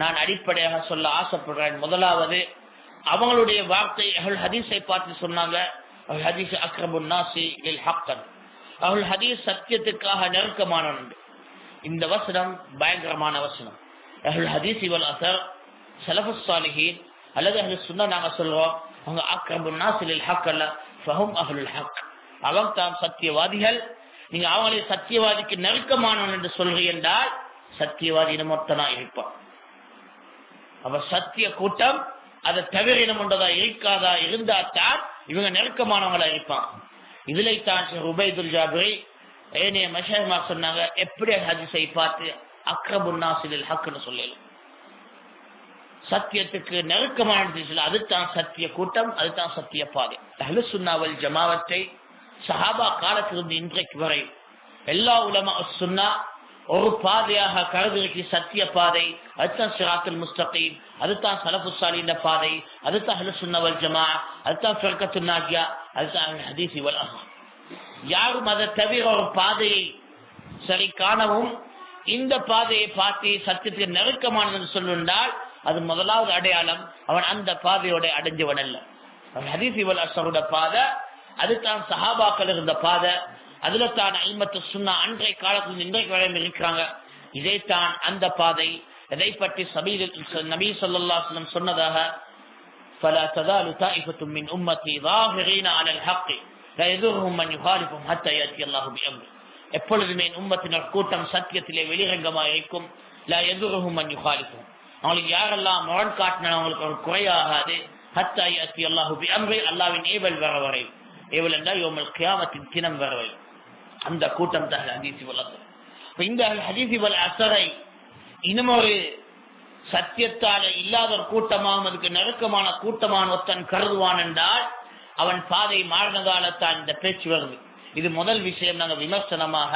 நான் அடிப்படையாக சொல்ல ஆசைப்படுறேன். முதலாவது அவங்களுடைய வார்த்தை அஹுல் ஹதீஸை பார்த்து சொன்னாங்க. அவள் ஹதீஸ் அக்ரபுன் நாசி லில் ஹக்கன். அவள் ஹதீஸ் சத்தியத்துக்காக நெருக்கமானவன் இந்த வசனம் பயங்கரமான வசனம். அஹுல் ஹதீஸ் இவல் அசர் சலஃபுஸ் அல்லது அஹ்லு சுன்னா நாங்க சொல்றோம். அவங்க அக்ரபுன் நாசி லில் ஹக் அல்ல ஃபஹும் அஹ்லுல் ஹக். அவங்க தான் சத்தியவாதிகள். நீங்க அவங்களை சத்தியவாதிக்கு நெருக்கமானவன் என்று சொல்றீங்க என்றால் சத்தியவாதி இனமொத்தனா இருப்பான். அப்ப சத்திய கூட்டம் அதை தவிர இனம் இருக்காதா இருந்தா தான் இவங்க நெருக்கமானவங்களா இருப்பான் இதுல தான் உபைதுல் ஜாபிரி ஏனைய மஷமா சொன்னாங்க எப்படி ஹதிசை பார்த்து அக்ரபுன்னாசிலில் ஹக்குன்னு சொல்லலாம். சத்தியத்துக்கு நெருக்கமான அதுதான் சத்திய கூட்டம் அதுதான் சத்திய பாதை. அஹ்லு சுன்னாவல் ஜமாவத்தை சஹாபா காலத்திலிருந்து இன்றைக்கு வரை எல்லா உலமா சுன்னா ஒரு பாதையாக கருதிருக்கு சத்திய பாதை அதுதான் சிராத்துல் முஸ்தகீம் அதுதான் சலஃபு சாலிந்த பாதை அதுதான் அஹ்லு சுன்னவல் ஜமா அதுதான் ஃபிர்கத்து நாஜியா அதுதான் ஹதீசி வல் யாரும் அதை தவிர ஒரு பாதையை சரி காணவும் இந்த பாதையை பார்த்து சத்தியத்துக்கு நெருக்கமானது சொல்லுண்டால் அது முதலாவது அடையாளம். அவன் அந்த பாதையோட அடைஞ்சவன் அல்ல. அவன் ஹதீஸ் இவல் அசரோட பாதை அதுதான் சஹாபாக்கள் இருந்த பாதை அதுல தான் ஐம்பத்து சுண்ணா அன்றைய காலத்தில் இன்றைக்கு வரையும் இருக்கிறாங்க இதைத்தான் அந்த பாதை எதை பற்றி சபீல் நபி சொல்லா சொன்னதாக فلا تزال طائفة من أمتي ظاهرين على الحق لا يضرهم من يخالفهم حتى يأتي الله بأمره எப்பொழுதுமே என் உம்மத்தினர் கூட்டம் சத்தியத்திலே வெளிரங்கமாக இருக்கும் லா எதுருகும் மன் யுகாலிக்கும் அவங்களுக்கு யாரெல்லாம் முரண் காட்டின அவங்களுக்கு ஒரு குறையாகாது ஹத்தா அத்தி அல்லாஹு பி அம்ரே அல்லாவின் ஏவல் வர வரை ஏவல் என்றால் யோமல் கியாமத்தின் தினம் வர வரை அந்த கூட்டம் தான் ஹதீசி வல்லது இந்த ஹதீசி வல் அசரை இன்னும் ஒரு சத்தியத்தால இல்லாத ஒரு கூட்டமாகவும் அதுக்கு நெருக்கமான கூட்டமான ஒருத்தன் கருதுவான் என்றால் அவன் பாதை மாறினதால தான் இந்த பேச்சு வருது. இது முதல் விஷயம். நாங்கள் விமர்சனமாக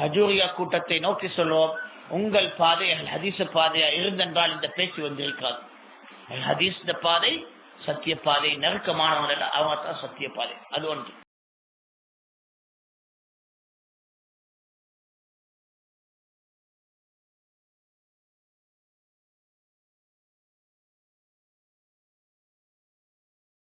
ஹஜூரியா கூட்டத்தை நோக்கி சொல்லுவோம் உங்கள் பாதை ஹதீச பாதையா இருந்தென்றால் இந்த பேச்சு வந்து இருக்காது ஹதீஸ் பாதை சத்திய பாதை நெருக்கமானவங்க அவங்க தான் சத்திய பாதை. அது ஒன்று.